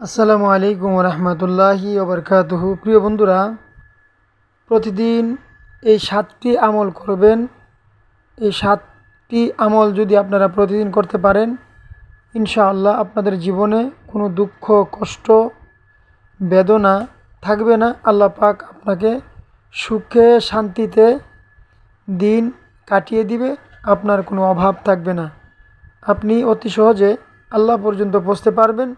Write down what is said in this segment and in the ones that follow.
আসসালামু আলাইকুম রহমতুল্লাহি ওবরকাতুহু। প্রিয় বন্ধুরা, প্রতিদিন এই সাতটি আমল করবেন। এই সাতটি আমল যদি আপনারা প্রতিদিন করতে পারেন, ইনশাআল্লাহ আপনাদের জীবনে কোনো দুঃখ, কষ্ট, বেদনা থাকবে না। আল্লাহ পাক আপনাকে সুখে, শান্তিতে দিন কাটিয়ে দিবে, আপনার কোনো অভাব থাকবে না। আপনি অতি সহজে আল্লাহ পর্যন্ত পৌঁছতে পারবেন।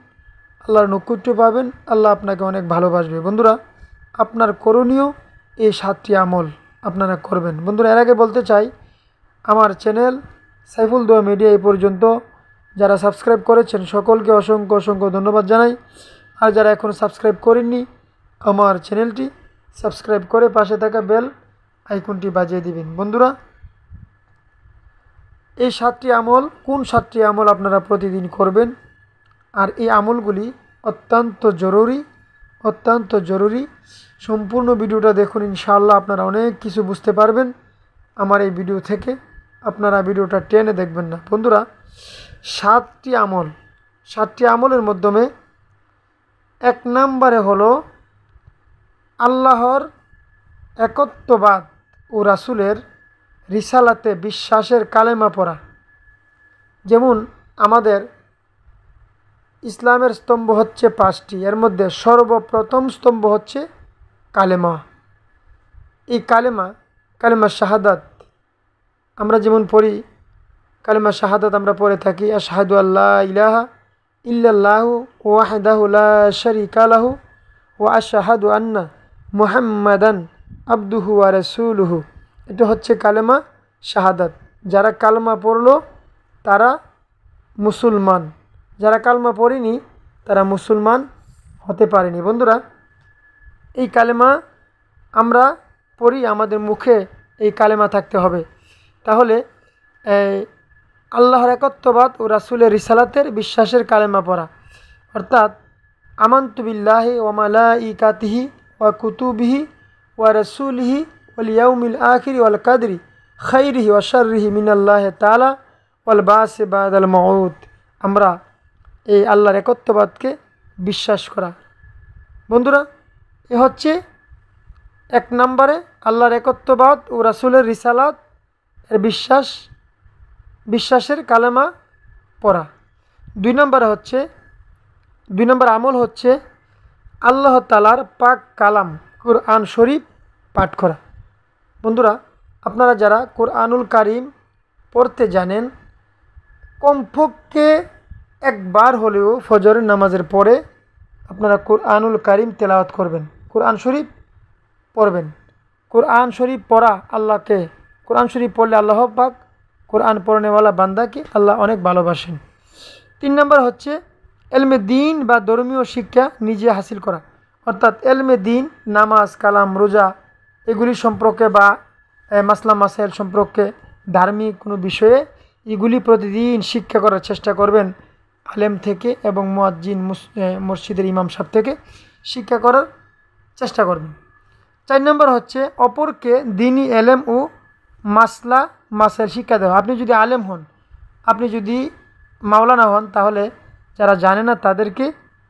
আল্লাহর নৈকুট্য পাবেন, আল্লাহ আপনাকে অনেক ভালোবাসবে। বন্ধুরা, আপনার করণীয় এই সাতটি আমল আপনারা করবেন। বন্ধুরা, এর আগে বলতে চাই, আমার চ্যানেল সাইফুল দোয়া মিডিয়া এই পর্যন্ত। যারা সাবস্ক্রাইব করেছেন, সকলকে অসংখ্য অসংখ্য ধন্যবাদ জানাই। আর যারা এখনও সাবস্ক্রাইব করেননি, আমার চ্যানেলটি সাবস্ক্রাইব করে পাশে থাকা বেল আইকনটি বাজিয়ে দিবেন। বন্ধুরা, এই সাতটি আমল, কোন সাতটি আমল আপনারা প্রতিদিন করবেন? আর এই আমলগুলি অত্যন্ত জরুরি অত্যন্ত জরুরি। সম্পূর্ণ ভিডিওটা দেখুন, ইনশাআল্লাহ আপনারা অনেক কিছু বুঝতে পারবেন আমার এই ভিডিও থেকে। আপনারা ভিডিওটা টেনে দেখবেন না। বন্ধুরা, সাতটি আমল। সাতটি আমলের মাধ্যমে এক নাম্বারে হলো আল্লাহর একত্ববাদ ও রাসুলের রিসালাতে বিশ্বাসের কালেমা পড়া। যেমন আমাদের ইসলামের স্তম্ভ হচ্ছে পাঁচটি। এর মধ্যে সর্বপ্রথম স্তম্ভ হচ্ছে কালেমা। এই কালেমা কালেমা শাহাদাত, আমরা যেমন পড়ি, কালেমা শাহাদাত আমরা পড়ে থাকি, আশাহাদু আল্লাহ ইলাহা ইল্লাল্লাহু ওয়াহদাহু লা শারিকা লাহু ওয়া আশহাদু আন্না মুহাম্মাদান আব্দুহু ওয়া রাসূলুহু। এটা হচ্ছে কালেমা শাহাদাত। যারা কালেমা পড়ল, তারা মুসলমান। যারা কালমা পড়েনি, তারা মুসলমান হতে পারেনি। বন্ধুরা, এই কালেমা আমরা পড়ি, আমাদের মুখে এই কালেমা থাকতে হবে। তাহলে আল্লাহর একত্ববাদ ও রাসুলের রিসালাতের বিশ্বাসের কালেমা পড়া। অর্থাৎ আমান্তুবিল্লাহি ওমালা ই কাতিহি ওয়া কুতুবিহি ওয়া রসুলহি ওয়াল ইয়াউমিল আখিরি ওয়াল কাদরি খৈরিহি ওয়াশারিহি মিনাল্লাহ তালা ওয়াল বাসে বাদ আল মউদ আমরা এই আল্লাহর একত্ববাদকে বিশ্বাস করা। বন্ধুরা, এ হচ্ছে এক নম্বরে আল্লাহর একত্ববাদ ও রাসুলের রিসালাত, এর বিশ্বাস, বিশ্বাসের কালেমা পড়া। দুই নম্বরে হচ্ছে, দুই নম্বর আমল হচ্ছে আল্লাহ তালার পাক কালাম, কোরআন শরীফ পাঠ করা। বন্ধুরা, আপনারা যারা কোরআনুল কারিম পড়তে জানেন, কমপক্ষে একবার হলেও ফজরের নামাজের পরে আপনারা কোরআনুল কারিম তেলাওয়াত করবেন। কোরআন শরীফ পড়বেন। কোরআন শরীফ পড়া আল্লাহকে, কোরআন শরীফ পড়লে আল্লাহ পাক কোরআন পড়নেওয়ালা বান্দাকে আল্লাহ অনেক ভালোবাসেন। তিন নম্বর হচ্ছে এলমে দিন বা ধর্মীয় শিক্ষা নিজে হাসিল করা। অর্থাৎ এলমে দিন, নামাজ, কালাম, রোজা, এগুলি সম্পর্কে বা মাসলাম মাসাইল সম্পর্কে ধার্মিক কোনো বিষয়ে এগুলি প্রতিদিন শিক্ষা করার চেষ্টা করবেন। আলেম থেকে এবং মুয়াজ্জিন মসজিদের ইমাম সাহেব থেকে শিক্ষা করার চেষ্টা করবেন। চার নম্বর হচ্ছে অপরকে দিনই এলেম ও মাসলা, মাসের শিক্ষা দেওয়া। আপনি যদি আলেম হন, আপনি যদি মাওলানা হন, তাহলে যারা জানে না তাদেরকে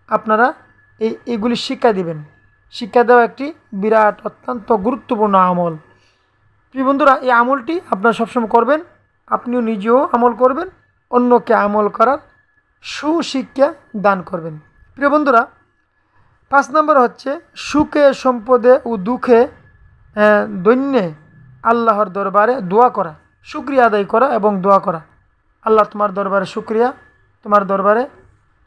আপনারা এই, এগুলি শিক্ষা দিবেন। শিক্ষা দেওয়া একটি বিরাট অত্যন্ত গুরুত্বপূর্ণ আমল। প্রিয় বন্ধুরা, এই আমলটি আপনারা সবসময় করবেন। আপনিও নিজেও আমল করবেন, অন্যকে আমল করার সুশিক্ষা দান করবেন। প্রিয় বন্ধুরা, পাঁচ নম্বর হচ্ছে সুখে, সম্পদে ও দুঃখে দৈন্যে আল্লাহর দরবারে দোয়া করা, শুক্রিয়া আদায় করা এবং দোয়া করা। আল্লাহ তোমার দরবারে শুক্রিয়া, তোমার দরবারে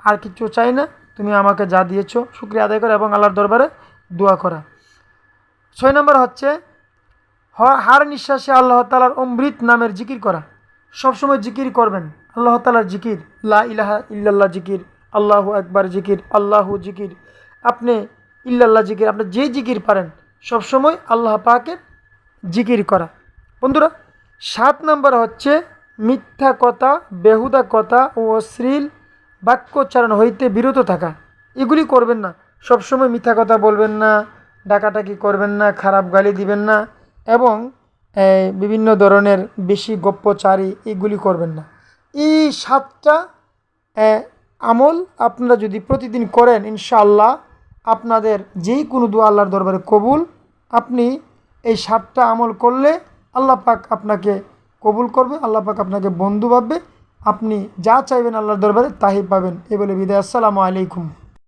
আর কিছু চাই না, তুমি আমাকে যা দিয়েছ, শুক্রিয়া আদায় করা এবং আল্লাহর দরবারে দোয়া করা। ছয় নম্বর হচ্ছে হার নিঃশ্বাসে আল্লাহ তালার অমৃত নামের জিকির করা। সবসময় জিকির করবেন। আল্লাহ তালার জিকির। লা ইলাহা ইল্লাল্লাহ জিকির। আল্লাহ একবার জিকির। আল্লাহু জিকির। আপনি ইল্লাল্লাহ জিকির, আপনি যে জিকির পারেন, সবসময় আল্লাহ পাকের জিকির করা। বন্ধুরা, সাত নম্বর হচ্ছে মিথ্যা কথা, বেহুদা কথা ও অশ্লীল বাক্যোচ্চারণ হইতে বিরত থাকা। এগুলি করবেন না। সবসময় মিথ্যা কথা বলবেন না ডাকাটাকি করবেন না, খারাপ গালি দিবেন না এবং বিভিন্ন ধরনের বেশি গপ্পচারি এগুলি করবেন না। এই সাতটা আমল আপনারা যদি প্রতিদিন করেন, ইনশাআল্লাহ আপনাদের যেই কোনো দোয়া আল্লাহর দরবারে কবুল। আপনি এই সাতটা আমল করলে আল্লাহ পাক আপনাকে কবুল করবে, আল্লাহ পাক আপনাকে বন্ধু ভাববে। আপনি যা চাইবেন আল্লাহর দরবারে তাই পাবেন। এ বলে বিদায়। আসসালামু আলাইকুম।